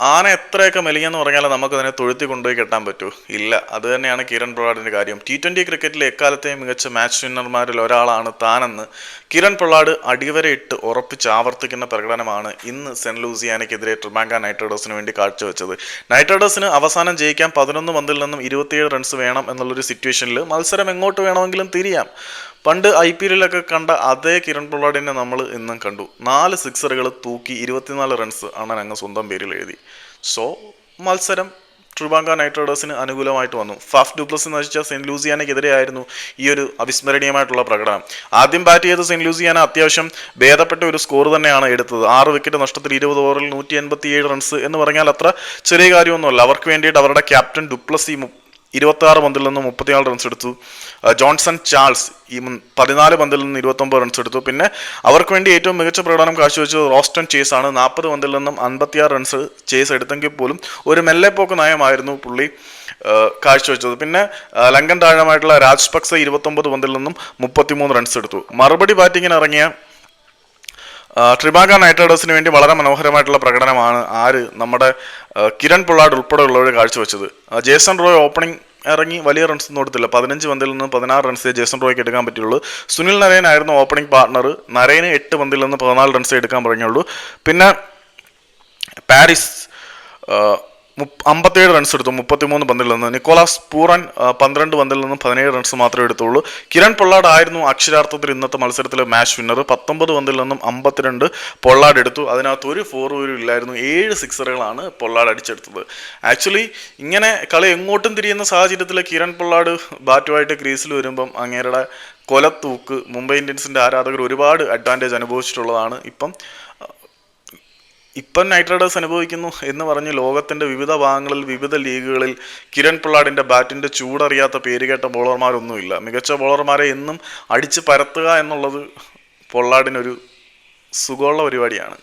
ആന എത്രയൊക്കെ മെലിഞ്ഞെന്ന് പറഞ്ഞാൽ നമുക്കതിനെ തൊഴുത്തി കൊണ്ടുപോയി കെട്ടാൻ പറ്റൂ. ഇല്ല അത് തന്നെയാണ് കിരൺ പൊള്ളാഡിന്റെ കാര്യം. ടി ട്വന്റി ക്രിക്കറ്റിലെ എക്കാലത്തെയും മികച്ച മാച്ച് വിന്നർമാരിൽ ഒരാളാണ് താനെന്ന് കിരൺ പൊള്ളാഡ് അടിവരയിട്ട് ഉറപ്പിച്ച് ആവർത്തിക്കുന്ന പ്രകടനമാണ് ഇന്ന് സെന്റ് ലൂസിയാനയ്ക്കെതിരെ ട്രിബാങ്ക നൈറ്റ് റൈഡേഴ്സിന് വേണ്ടി കാഴ്ചവെച്ചത്. നൈറ്റ് റൈഡേഴ്സിന് അവസാനം ജയിക്കാൻ പതിനൊന്ന് പന്തിൽ നിന്നും ഇരുപത്തിയേഴ് റൺസ് വേണം എന്നുള്ളൊരു സിറ്റുവേഷനിൽ മത്സരം എങ്ങോട്ട് വേണമെങ്കിലും തിരിയാം. പണ്ട് ഐ പി എല്ലിലൊക്കെ കണ്ട അതേ കിരൺ പൊള്ളാടിനെ നമ്മൾ ഇന്നും കണ്ടു. നാല് സിക്സറുകൾ തൂക്കി ഇരുപത്തിനാല് റൺസ് ആണ് അങ്ങ് സ്വന്തം പേരിൽ എഴുതി. സോ മത്സരം ട്രിവാങ്ക നൈറ്റ് റൈഡേഴ്സിന് അനുകൂലമായിട്ട് വന്നു. ഫാഫ് ഡ്യൂപ്ലസ് നശിച്ച സെന്റ് ലൂസിയാനയ്ക്കെതിരെയായിരുന്നു ഈ ഒരു അവിസ്മരണീയമായിട്ടുള്ള പ്രകടനം. ആദ്യം ബാറ്റ് ചെയ്ത സെന്റ് ലൂസിയാന അത്യാവശ്യം ഭേദപ്പെട്ട ഒരു സ്കോർ തന്നെയാണ് എടുത്തത്. ആറ് വിക്കറ്റ് നഷ്ടത്തിൽ ഇരുപത് ഓവറിൽ നൂറ്റി എൺപത്തി റൺസ് എന്ന് പറഞ്ഞാൽ അത്ര ചെറിയ കാര്യമൊന്നുമല്ല. അവർക്ക് വേണ്ടിയിട്ട് അവരുടെ ക്യാപ്റ്റൻ ഡുപ്ലസി ഇരുപത്തി ആറ് പന്തിൽ നിന്ന് മുപ്പത്തിനാല് റൺസ് എടുത്തു. ജോൺസൺ ചാൾസ് ഈ പതിനാല് പന്തിൽ നിന്ന് ഇരുപത്തൊമ്പത് റൺസ് എടുത്തു. പിന്നെ അവർക്ക് വേണ്ടി ഏറ്റവും മികച്ച പ്രകടനം കാഴ്ചവെച്ചത് റോസ്റ്റൺ ചേസ് ആണ് നാൽപ്പത് പന്തിൽ നിന്നും അൻപത്തിയാറ് റൺസ് ചേസ് എടുത്തെങ്കിൽ പോലും ഒരു മെല്ലെപ്പോക്ക് നയമായിരുന്നു പുള്ളി കാഴ്ചവെച്ചത്. പിന്നെ ലങ്കൻ താഴമായിട്ടുള്ള രാജ്പക്സ ഇരുപത്തൊമ്പത് പന്തിൽ നിന്നും മുപ്പത്തിമൂന്ന് റൺസ് എടുത്തു. മറുപടി ബാറ്റിങ്ങിന് ഇറങ്ങിയ ആ, ട്രിബാങ്ക നൈറ്റ് റൈഡേഴ്സിന് വേണ്ടി വളരെ മനോഹരമായിട്ടുള്ള പ്രകടനമാണ് ആര് നമ്മുടെ കിരൺ പൊള്ളാഡ് ഉൾപ്പെടെയുള്ളവർ കാഴ്ചവെച്ചത്. ജേസൺ റോയ് ഓപ്പണിംഗ് ഇറങ്ങി വലിയ റൺസ് ഒന്നും കൊടുത്തില്ല പതിനഞ്ച് പന്തിൽ നിന്ന് പതിനാറ് റൺസേ ജേസൺ റോയ്ക്ക് എടുക്കാൻ പറ്റുള്ളൂ സുനിൽ നരേൻ ആയിരുന്നു ഓപ്പണിംഗ് പാർട്ണർ നരേന് എട്ട് പന്തിൽ നിന്ന് പതിനാല് റൺസേ എടുക്കാൻ പറഞ്ഞുള്ളൂ. പിന്നെ പാരീസ് അമ്പത്തേഴ് റൺസ് എടുത്തു. മുപ്പത്തിമൂന്ന് പന്തിൽ നിന്ന്. നിക്കോളാസ് പൂറൻ പന്ത്രണ്ട് പന്തിൽ നിന്നും പതിനേഴ് റൺസ് മാത്രമേ എടുത്തുള്ളൂ. കിരൺ പൊള്ളാട് ആയിരുന്നു അക്ഷരാർത്ഥത്തിൽ ഇന്നത്തെ മത്സരത്തിലെ മാച്ച് വിന്നർ പത്തൊമ്പത് പന്തിൽ നിന്നും അമ്പത്തിരണ്ട് പൊള്ളാഡ് എടുത്തു. അതിനകത്ത് ഒരു പോലും ഇല്ലായിരുന്നു. ഏഴ് സിക്സറുകളാണ് പൊള്ളാഡ് അടിച്ചെടുത്തത്. ആക്ച്വലി ഇങ്ങനെ കളി എങ്ങോട്ടും തിരിയുന്ന സാഹചര്യത്തിൽ കിരൺ പൊള്ളാഡ് ബാറ്റുമായിട്ട് ക്രീസിൽ വരുമ്പം അങ്ങേരുടെ കൊലത്തൂക്ക് മുംബൈ ഇന്ത്യൻസിന്റെ ആരാധകർ ഒരുപാട് അഡ്വാന്റേജ് അനുഭവിച്ചിട്ടുള്ളതാണ്. ഇപ്പം ഇപ്പം നൈറ്റ് റൈഡേഴ്സ് അനുഭവിക്കുന്നു എന്ന് പറഞ്ഞ് ലോകത്തിന്റെ വിവിധ ഭാഗങ്ങളിൽ വിവിധ ലീഗുകളിൽ കിരൺ പിള്ളാടിന്റെ ബാറ്റിന്റെ ചൂടറിയാത്ത പേരുകേട്ട ബോളർമാരൊന്നുമില്ല മികച്ച ബോളർമാരെ എന്നും അടിച്ച് പരത്തുക എന്നുള്ളത് പൊള്ളാടിനൊരു സുഖമുള്ള പരിപാടിയാണ്.